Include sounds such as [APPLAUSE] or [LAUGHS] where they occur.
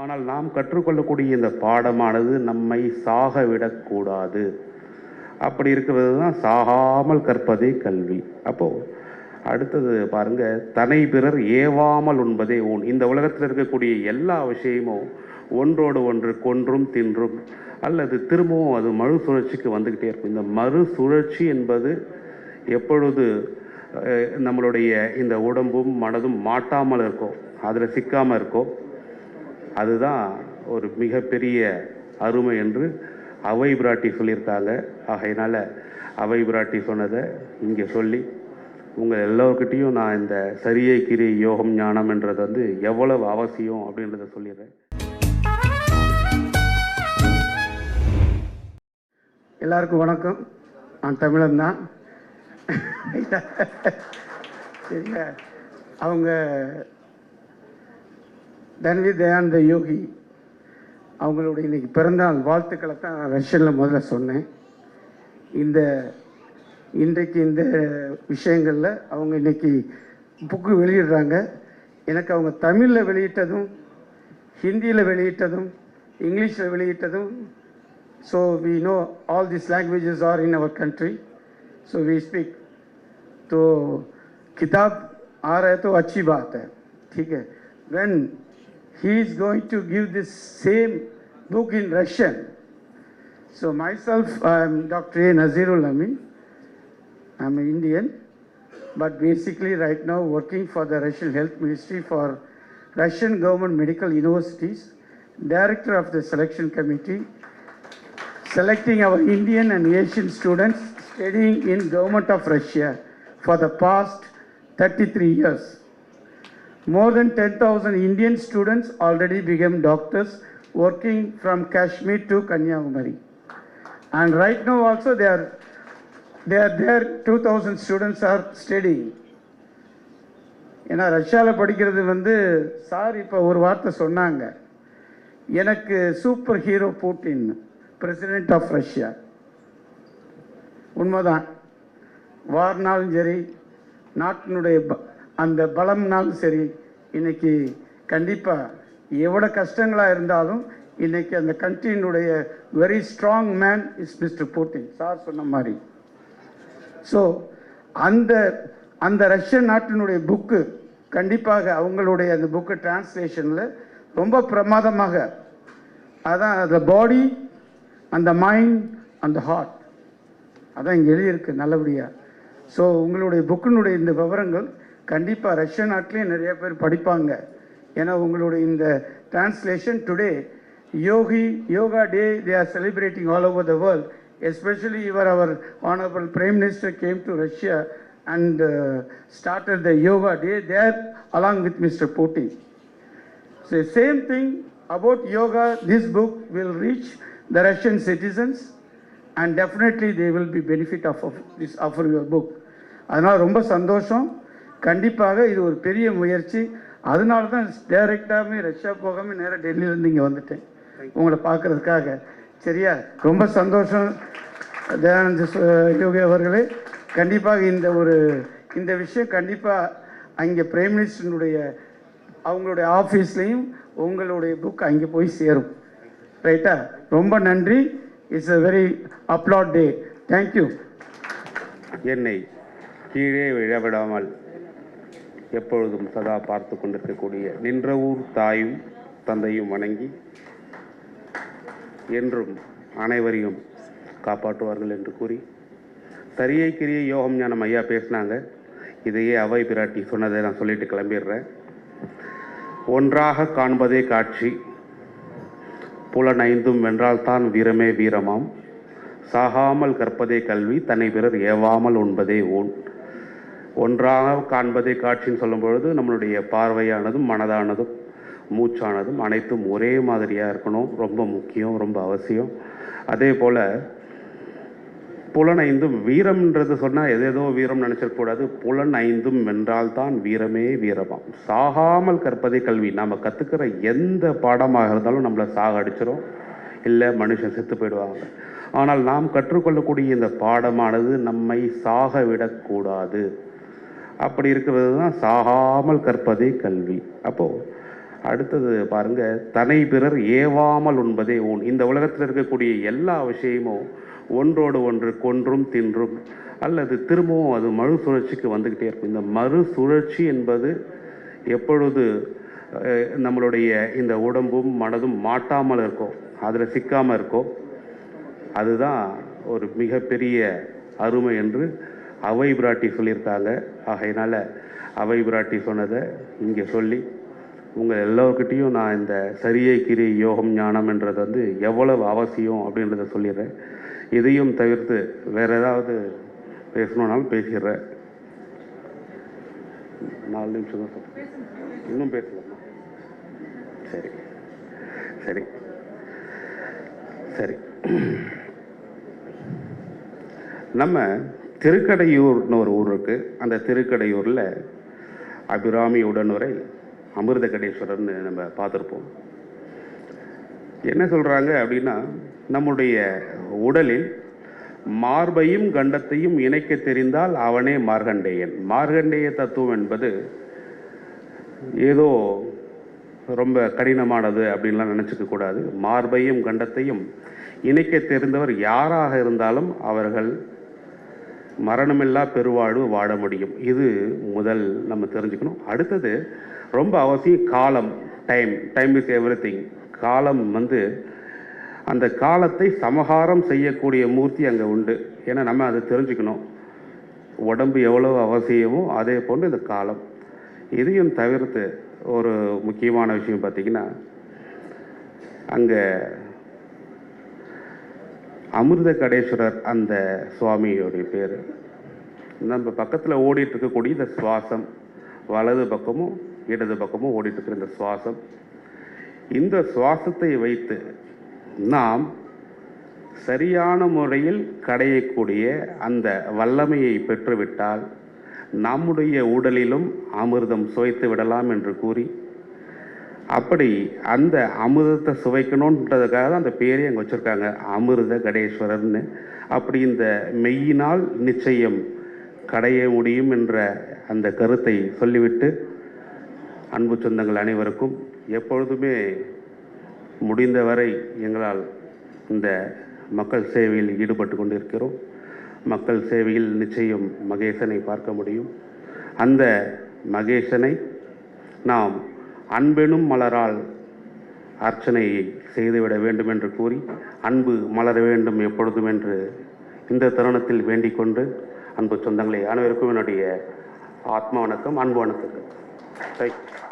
ஆனால் நாம் கற்றுக்கொள்ளக்கூடிய இந்த பாடமானது நம்மை சாக விடக்கூடாது அப்படி இருக்கிறது தான் சாகாமல் கற்பதே கல்வி. அப்போது அடுத்தது பாருங்க தனை பிறர் ஏவாமல் உண்பதே ஊன். இந்த உலகத்தில் இருக்கக்கூடிய எல்லா விஷயமும் ஒன்றோடு ஒன்று கொன்றும் தின்றும் அல்லது திரும்பவும் அது மறுசுழற்சிக்கு வந்துக்கிட்டே இருக்கும். இந்த மறுசுழற்சி என்பது எப்பொழுது நம்மளுடைய இந்த உடம்பும் மனதும் மாட்டாமல் இருக்கோ அதில் சிக்காமல் இருக்கோ அதுதான் ஒரு மிகப்பெரிய அருமை என்று அவை பிராட்டி சொல்லியிருக்காங்க. ஆகையினால அவை பிராட்டி சொன்னதை இங்கே சொல்லி உங்கள் எல்லோருக்கிட்டேயும் நான் இந்த சரியை கிரி யோகம் ஞானம் என்றது வந்து எவ்வளவு அவசியம் அப்படின்றத சொல்லிடுறேன். எல்லாருக்கும் வணக்கம். நான் தமிழன் தான். [LAUGHS] சரியா? அவங்க தன்வி தயானந்த யோகி அவங்களுடைய இன்னைக்கு பிறந்தநாள் வாழ்த்துக்களை தான் நான் ரஷ்யனில் முதல்ல சொன்னேன் இந்த இன்றைக்கு இந்த விஷயங்களில் அவங்க இன்னைக்கு புக்கு வெளியிடுறாங்க எனக்கு அவங்க தமிழில் வெளியிட்டதும் ஹிந்தியில் வெளியிட்டதும் இங்கிலீஷில் வெளியிட்டதும் So we know all these languages are in our country. So we speak. तो किताब आ रहा है तो अच्छी बात है ठीक है when he is going to give this same book in Russian. So myself, I am Dr. A. Nazirul Amin. I am an Indian, but basically right now working for the Russian Health Ministry for Russian Government Medical Universities, Director of the Selection Committee, selecting our Indian and Asian students studying in government of Russia for the past 33 years. More than 10,000 Indian students already became doctors working from Kashmir to Kanyakumari. And right now also they are, they are there, 2,000 students are studying. ஏன்னா ரஷ்யாவில் படிக்கிறது வந்து sir இப்போ ஒரு வார்த்தை சொன்னாங்க எனக்கு super hero Putin president of Russia உண்மைதான் வார்னாலும் சரி நாட்டினுடைய அந்த பலம்னாலும் சரி இன்னைக்கு கண்டிப்பாக எவ்வளோ கஷ்டங்களாக இருந்தாலும் இன்னைக்கு அந்த கண்ட்ரியினுடைய very strong man is mister Putin sir சொன்ன மாதிரி. ஸோ அந்த அந்த ரஷ்ய நாட்டினுடைய புக்கு கண்டிப்பாக அவங்களுடைய அந்த புக்கு டிரான்ஸ்லேஷனில் ரொம்ப பிரமாதமாக அதான் அந்த பாடி அந்த மைண்ட் அந்த ஹார்ட் அதான் இங்கே எழுதியிருக்கு நல்லபடியாக ஸோ உங்களுடைய புக்கினுடைய இந்த விவரங்கள் கண்டிப்பாக ரஷ்ய நாட்டிலேயும் நிறைய பேர் படிப்பாங்க. ஏன்னா உங்களுடைய இந்த translation today Yogi yoga day they are celebrating all over the world especially இவர் our honourable prime minister came to Russia and started the yoga day there along with mister Modi So same thing about yoga, this book will reach the Russian citizens and definitely they will be benefit of, of this of your book. அதனால் ரொம்ப சந்தோஷம். கண்டிப்பாக இது ஒரு பெரிய முயற்சி. அதனால தான் டைரெக்டாகவே ரஷ்யா போகாமல் நேராக டெல்லியிலேருந்து இங்கே வந்துட்டேன். உங்களை பார்க்கறதுக்காக. சரியா? ரொம்ப சந்தோஷம். தயானந்த யோகி அவர்களே. கண்டிப்பாக இந்த ஒரு இந்த விஷயம் கண்டிப்பாக அங்கே பிரைம் மினிஸ்டருடைய அவங்களுடைய ஆஃபீஸ்லேயும் உங்களுடைய புக் அங்கே போய் சேரும். ரைட்டா? ரொம்ப நன்றி. It's a very applaud day thank you என்னை கீழே விழவிடாமல் எப்பொழுதும் சதா பார்த்து கொண்டிருக்கக்கூடிய நின்ற ஊர் தாயும் தந்தையும் வணங்கி என்றும் அனைவரையும் காப்பாற்றுவார்கள் என்று கூறி தரியை கிரியை யோகம் ஞானம் ஐயா பேசினாங்க. இதையே அவை பிராட்டி சொன்னதை நான் சொல்லிட்டு கிளம்பிடுறேன். ஒன்றாக காண்பதே காட்சி. புலனைந்தும் வென்றால்தான் வீரமே வீரமாம். சாகாமல் கற்பதே கல்வி தன்னை பிறர் ஏவாமல் உண்பதே ஓன் ஒன்றாக காண்பதே காட்சின்னு சொல்லும் பொழுது நம்மளுடைய பார்வையானதும் மனதானதும் மூச்சானதும் அனைத்தும் ஒரே மாதிரியாக இருக்கணும். ரொம்ப முக்கியம் ரொம்ப அவசியம். அதே போல் புலன் ஐந்தும் வீரம்ன்றது சொன்னால் எதேதோ வீரம் நினச்சிடக்கூடாது புலன் ஐந்தும் வென்றால்தான் வீரமே வீரமாம். சாகாமல் கற்பதே கல்வி. நாம் கற்றுக்கிற எந்த பாடமாக இருந்தாலும் நம்மளை சாக அடிச்சிடும் இல்லை மனுஷன் செத்து போயிடுவாங்க. ஆனால் நாம் கற்றுக்கொள்ளக்கூடிய இந்த பாடமானது நம்மை சாக விடக்கூடாது அப்படி இருக்கிறது தான் சாகாமல் கற்பதே கல்வி. அப்போது அடுத்தது பாருங்க தனை பிறர் ஏவாமல் உண்பதே ஊன். இந்த உலகத்தில் இருக்கக்கூடிய எல்லா விஷயமும் ஒன்றோடு ஒன்று கொன்றும் தின்றும் அல்லது திரும்பவும் அது மறு சுழற்சிக்கு வந்துக்கிட்டே இருக்கும். இந்த மறு சுழற்சி என்பது எப்பொழுது நம்மளுடைய இந்த உடம்பும் மனதும் மாட்டாமல் இருக்கோ அதில் சிக்காமல் இருக்கோ அதுதான் ஒரு மிகப்பெரிய அருமை என்று அவை பிராட்டி சொல்லியிருக்காங்க. ஆகையினால் அவை பிராட்டி சொன்னதை இங்கே சொல்லி உங்கள் எல்லோருக்கிட்டேயும் நான் இந்த சரியை கிரி யோகம் ஞானம் என்றது வந்து எவ்வளவு அவசியம் அப்படின்றத சொல்லிடுறேன். இதையும் தவிர்த்து வேறு ஏதாவது பேசணுன்னாலும் பேசிடுறேன். நாலு நிமிஷம் தான் இன்னும் பேசலாமா? சரி. சரி. சரி. நம்ம திருக்கடையூர்னு ஒரு ஊர் இருக்கு. அந்த திருக்கடையூரில் அபிராமி உடனுரை அமிர்த கடேஸ்வரர்னு நம்ம பார்த்துருப்போம். என்ன சொல்கிறாங்க அப்படின்னா நம்முடைய உடலில் மார்பையும் கண்டத்தையும் இணைக்க தெரிந்தால் அவனே மார்கண்டேயன் மார்கண்டேய தத்துவம் என்பது ஏதோ ரொம்ப கடினமானது அப்படின்லாம் நினச்சிக்க கூடாது. மார்பையும் கண்டத்தையும் இணைக்க தெரிந்தவர் யாராக இருந்தாலும் அவர்கள் மரணமில்லா பெருவாழ்வு வாழ முடியும். இது முதல் நம்ம தெரிஞ்சுக்கணும். அடுத்தது ரொம்ப அவசியம் காலம் டைம் டைம் இஸ் எவ்ரி காலம் வந்து அந்த காலத்தை சமகாரம் செய்யக்கூடிய மூர்த்தி அங்கே உண்டு. ஏன்னா நம்ம அதை தெரிஞ்சுக்கணும். உடம்பு எவ்வளவு அவசியமோ அதே போன்று இந்த காலம். இதையும் தவிர்த்து ஒரு முக்கியமான விஷயம் பார்த்தீங்கன்னா அங்கே அமிர்த கடேஸ்வரர் அந்த சுவாமியோடைய பேர். நம்ம பக்கத்தில் ஓடிட்டு இருக்கக்கூடிய இந்த சுவாசம் வலது பக்கமும் இடது பக்கமும் ஓடிட்டு இருக்கிற இந்த சுவாசம். இந்த சுவாசத்தை வைத்து நாம் சரியான முறையில் கடையக்கூடிய அந்த வல்லமையை பெற்றுவிட்டால் நம்முடைய உடலிலும் அமிர்தம் சுவைத்து விடலாம் என்று கூறி அப்படி அந்த அமிர்தத்தை சுவைக்கணுன்றதுக்காக தான் அந்த பேரே அங்கே வச்சுருக்காங்க. அமிர்த கடேஸ்வரர்னு. அப்படி இந்த மெய்யினால் நிச்சயம் கடைய முடியும் என்ற அந்த கருத்தை சொல்லிவிட்டு அன்பு சொந்தங்கள் அனைவருக்கும் எப்பொழுதுமே முடிந்தவரை எங்களால் இந்த மக்கள் சேவையில் ஈடுபட்டு கொண்டிருக்கிறோம். மக்கள் சேவையில் நிச்சயம் மகேசனை பார்க்க முடியும். அந்த மகேசனை நாம் அன்பெனும் மலரால் அர்ச்சனை செய்துவிட வேண்டும் என்று கூறி அன்பு மலர வேண்டும் எப்பொழுதும் என்று இந்த தருணத்தில் வேண்டிக் கொண்டு அன்பு சொந்தங்களை அனைவருக்கும் என்னுடைய ஆத்மா வணக்கம் அன்பு வணக்கங்கள். தேங்க்யூ